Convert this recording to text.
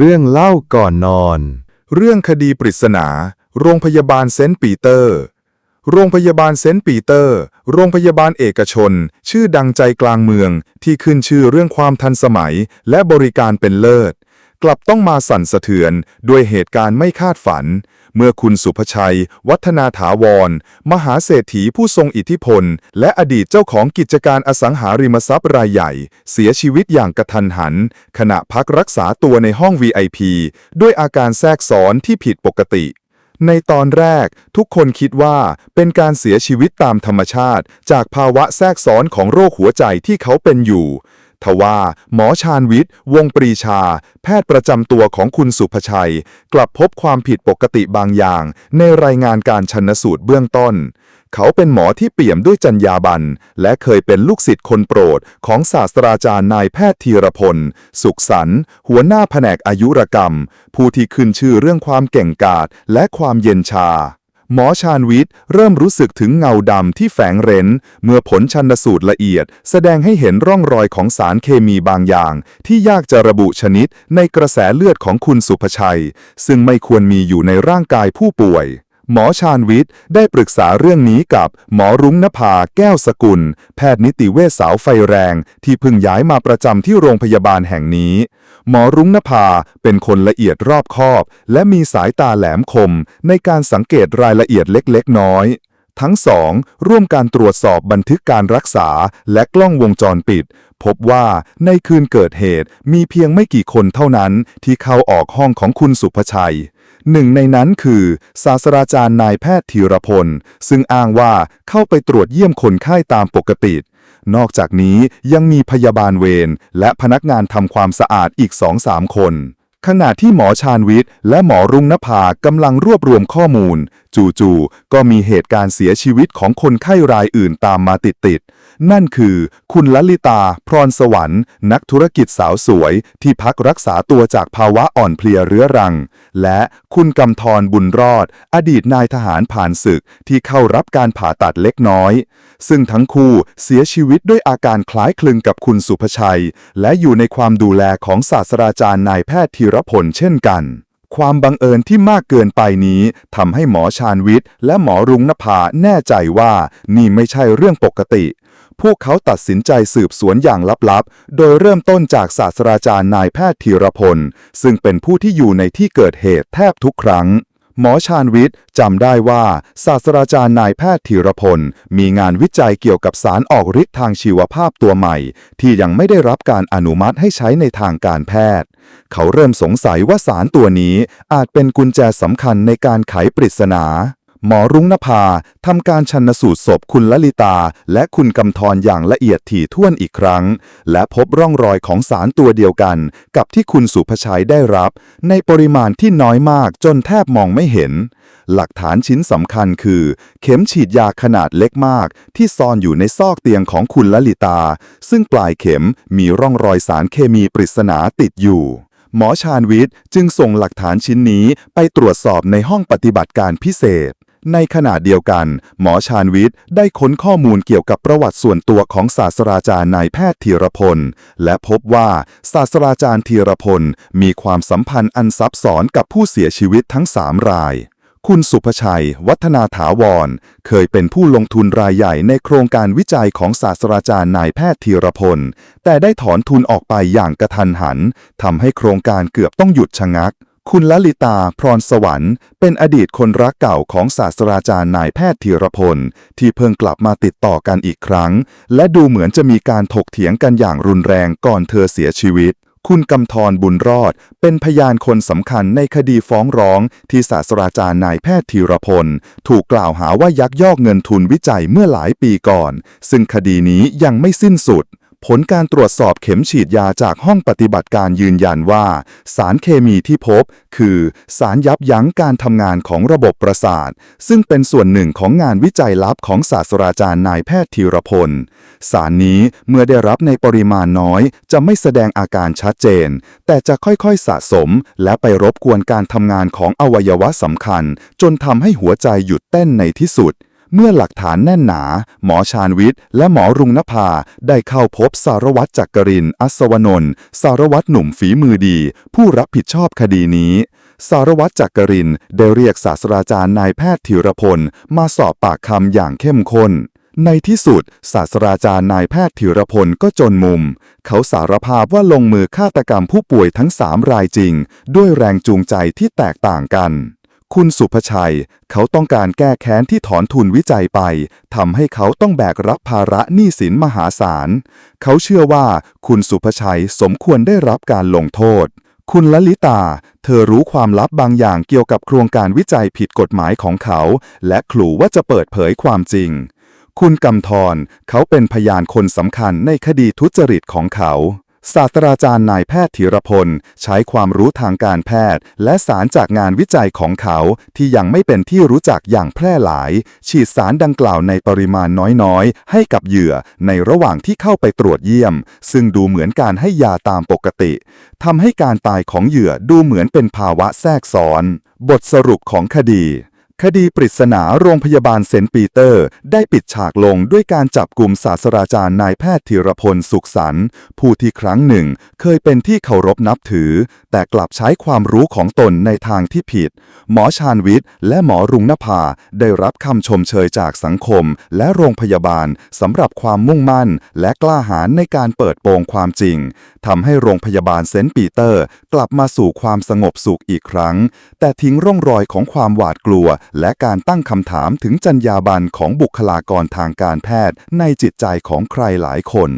เรื่องเล่าก่อนนอน เรื่องคดีปริศนา โรงพยาบาลเซนต์ปีเตอร์ โรงพยาบาลเซนต์ปีเตอร์ โรงพยาบาลเอกชน ชื่อดังใจกลางเมือง ที่ขึ้นชื่อเรื่องความทันสมัย และบริการเป็นเลิศ กลับต้องมาสั่นสะเทือนด้วยเหตุการณ์ไม่คาดฝัน เมื่อคุณสุภชัย วัฒนาถาวร มหาเศรษฐีผู้ทรงอิทธิพล และอดีตเจ้าของกิจการอสังหาริมทรัพย์รายใหญ่ เสียชีวิตอย่างกระทันหัน ขณะพักรักษาตัวในห้อง VIP ด้วยอาการแทรกซ้อนที่ผิดปกติ ในตอนแรกทุกคนคิดว่าเป็นการเสียชีวิตตามธรรมชาติ จากภาวะแทรกซ้อนของโรคหัวใจที่เขาเป็นอยู่ ทว่าหมอชาญวิทย์ วงปรีชา แพทย์ประจำตัวของคุณสุภชัย กลับพบความผิดปกติบางอย่าง ในรายงานการชันสูตรเบื้องต้น เขาเป็นหมอที่เปี่ยมด้วยจรรยาบรรณและเคยเป็นลูกศิษย์คนโปรดของศาสตราจารย์นายแพทย์ธีรพล สุขสันต์หัวหน้าแผนกอายุรกรรม ผู้ที่ขึ้นชื่อเรื่องความเก่งกาจและความเย็นชา หมอชาญวิทย์เริ่มรู้สึกถึงเงาดำที่แฝงเร้น เมื่อผลชันสูตรละเอียด แสดงให้เห็นร่องรอยของสารเคมีบางอย่าง ที่ยากจะระบุชนิดในกระแสเลือดของคุณสุภชัย ซึ่งไม่ควรมีอยู่ในร่างกายผู้ป่วย หมอชาญวิทย์ได้ปรึกษาเรื่องนี้กับหมอรุ้งนภาแก้วสกุล แพทย์นิติเวชสาวไฟแรง ที่เพิ่งย้ายมาประจำที่โรงพยาบาลแห่งนี้ หมอรุ้งนภาเป็นคนละเอียดรอบคอบ และมีสายตาแหลมคมในการสังเกตรายละเอียดเล็กๆน้อย ทั้งสองร่วมการตรวจสอบบันทึกการรักษาและกล้องวงจรปิด พบว่าในคืนเกิดเหตุมีเพียงไม่กี่คนเท่านั้นที่เข้าออกห้องของคุณสุภชัย หนึ่งในนั้นคือ ศาสตราจารย์นายแพทย์ธีรพล ซึ่งอ้างว่าเข้าไปตรวจเยี่ยมคนไข้ตามปกตินอกจากนี้ยังมีพยาบาลเวรและพนักงานทำความสะอาดอีกสองสามคน ขณะที่หมอชาญวิทย์และหมอรุ่งนภากำลังรวบรวมข้อมูล จู่ๆก็มีเหตุการณ์เสียชีวิตของคนไข้รายอื่นตามมาติดๆ นั่นคือคุณลลิตา พรสวรรค์ นักธุรกิจสาวสวยที่พักรักษาตัวจากภาวะอ่อนเพลียเรื้อรัง และคุณกำธรบุญรอด อดีตนายทหารผ่านศึกที่เข้ารับการผ่าตัดเล็กน้อย ซึ่งทั้งคู่เสียชีวิตด้วยอาการคล้ายคลึงกับคุณสุภชัย และอยู่ในความดูแลของศาสตราจารย์นายแพทย์ธีรพลเช่นกันความบังเอิญที่มากเกินไปนี้ทำให้หมอชาญวิทย์และหมอรุ้งนภาแน่ใจว่านี่ไม่ใช่เรื่องปกติ พวกเขาตัดสินใจสืบสวนอย่างลับๆ โดยเริ่มต้นจากศาสตราจารย์นายแพทย์ธีรพล ซึ่งเป็นผู้ที่อยู่ในที่เกิดเหตุแทบทุกครั้ง หมอชาญวิทย์จำได้ว่า ศาสตราจารย์นายแพทย์ธีรพล มีงานวิจัยเกี่ยวกับสารออกฤทธิ์ทางชีวภาพตัวใหม่ ที่ยังไม่ได้รับการอนุมัติให้ใช้ในทางการแพทย์ เขาเริ่มสงสัยว่าสารตัวนี้อาจเป็นกุญแจสำคัญในการไขปริศนา หมอรุ้งนภาทำการชันสูตรศพคุณลลิตา และคุณกำธรอย่างละเอียดถี่ถ้วนอีกครั้ง และพบร่องรอยของสารตัวเดียวกัน กับที่คุณสุภชัยได้รับ ในปริมาณที่น้อยมากจนแทบมองไม่เห็น หลักฐานชิ้นสำคัญคือ เข็มฉีดยาขนาดเล็กมาก ที่ซ่อนอยู่ในซอกเตียงของคุณลลิตา ซึ่งปลายเข็มมีร่องรอยสารเคมีปริศนาติดอยู่หมอชาญวิทย์จึงส่งหลักฐานชิ้นนี้ไปตรวจสอบในห้องปฏิบัติการพิเศษ ในขณะเดียวกัน หมอชาญวิทย์ได้ค้นข้อมูลเกี่ยวกับประวัติส่วนตัวของศาสตราจารย์นายแพทย์ธีรพล และพบว่าศาสตราจารย์ธีรพล มีความสัมพันธ์อันซับซ้อนกับผู้เสียชีวิตทั้งสามรายคุณสุภชัย วัฒนาถาวร เคยเป็นผู้ลงทุนรายใหญ่ในโครงการวิจัยของศาสตราจารย์นายแพทย์ธีรพล แต่ได้ถอนทุนออกไปอย่างกระทันหันทำให้โครงการเกือบต้องหยุดชะงัก คุณลลิตาพรสวรรค์ เป็นอดีตคนรักเก่าของศาสตราจารย์นายแพทย์ธีรพล ที่เพิ่งกลับมาติดต่อกันอีกครั้ง และดูเหมือนจะมีการถกเถียงกันอย่างรุนแรงก่อนเธอเสียชีวิต คุณกำธรบุญรอด เป็นพยานคนสำคัญในคดีฟ้องร้อง ที่ศาสตราจารย์นายแพทย์ธีรพล ถูกกล่าวหาว่ายักยอกเงินทุนวิจัยเมื่อหลายปีก่อน ซึ่งคดีนี้ยังไม่สิ้นสุด ผลการตรวจสอบเข็มฉีดยาจากห้องปฏิบัติการยืนยันว่า สารเคมีที่พบ คือสารยับยั้งการทำงานของระบบประสาท ซึ่งเป็นส่วนหนึ่งของงานวิจัยลับของศาสตราจารย์นายแพทย์ธีรพล สารนี้เมื่อได้รับในปริมาณน้อย จะไม่แสดงอาการชัดเจน แต่จะค่อยๆสะสม และไปรบกวนการทำงานของอวัยวะสำคัญ จนทำให้หัวใจหยุดเต้นในที่สุด เมื่อหลักฐานแน่นหนา หมอชาญวิทย์ และหมอรุงนภาได้เข้าพบสารวัตรจักริน อัศวนนท์สารวัตรหนุ่มฝีมือดี ผู้รับผิดชอบคดีนี้ สารวัตรจักรินได้เรียกศาสตราจารย์นายแพทย์ธีรพล มาสอบปากคำอย่างเข้มข้นในที่สุด ศาสตราจารย์นายแพทย์ธีรพลก็จนมุม เขาสารภาพว่าลงมือฆาตกรรมผู้ป่วยทั้งสามรายจริง ด้วยแรงจูงใจที่แตกต่างกัน คุณสุภชัย เขาต้องการแก้แค้นที่ถอนทุนวิจัยไปทำให้เขาต้องแบกรับภาระหนี้สินมหาศาล เขาเชื่อว่าคุณสุภชัยสมควรได้รับการลงโทษ คุณลลิตา เธอรู้ความลับบางอย่างเกี่ยวกับโครงการวิจัยผิดกฎหมายของเขา และขู่ว่าจะเปิดเผยความจริง คุณกำธรเขาเป็นพยานคนสำคัญในคดีทุจริตของเขา ศาสตราจารย์นายแพทย์ธีรพล ใช้ความรู้ทางการแพทย์ และสารจากงานวิจัยของเขาที่ยังไม่เป็นที่รู้จักอย่างแพร่หลาย ฉีดสารดังกล่าวในปริมาณน้อยๆ ให้กับเหยื่อในระหว่างที่เข้าไปตรวจเยี่ยม ซึ่งดูเหมือนการให้ยาตามปกติทำให้การตายของเหยื่อดูเหมือนเป็นภาวะแทรกซ้อน บทสรุปของคดี คดีปริศนาโรงพยาบาลเซนต์ปีเตอร์ ได้ปิดฉากลงด้วยการจับกลุ่มศาสตราจารย์นายแพทย์ธีรพลสุขสรรผู้ที่ครั้งหนึ่งเคยเป็นที่เคารพนับถือ แต่กลับใช้ความรู้ของตนในทางที่ผิด หมอชาญวิทย์และหมอรุงนภาได้รับคำชมเชยจากสังคมและโรงพยาบาลสำหรับความมุ่งมั่น และกล้าหาญในการเปิดโปงความจริงทำให้โรงพยาบาลเซนต์ปีเตอร์ กลับมาสู่ความสงบสุขอีกครั้ง แต่ทิ้งร่องรอยของความหวาดกลัวและการตั้งคำถามถึงจรรยาบรรณของบุคลากรทางการแพทย์ในจิตใจของใครหลายคน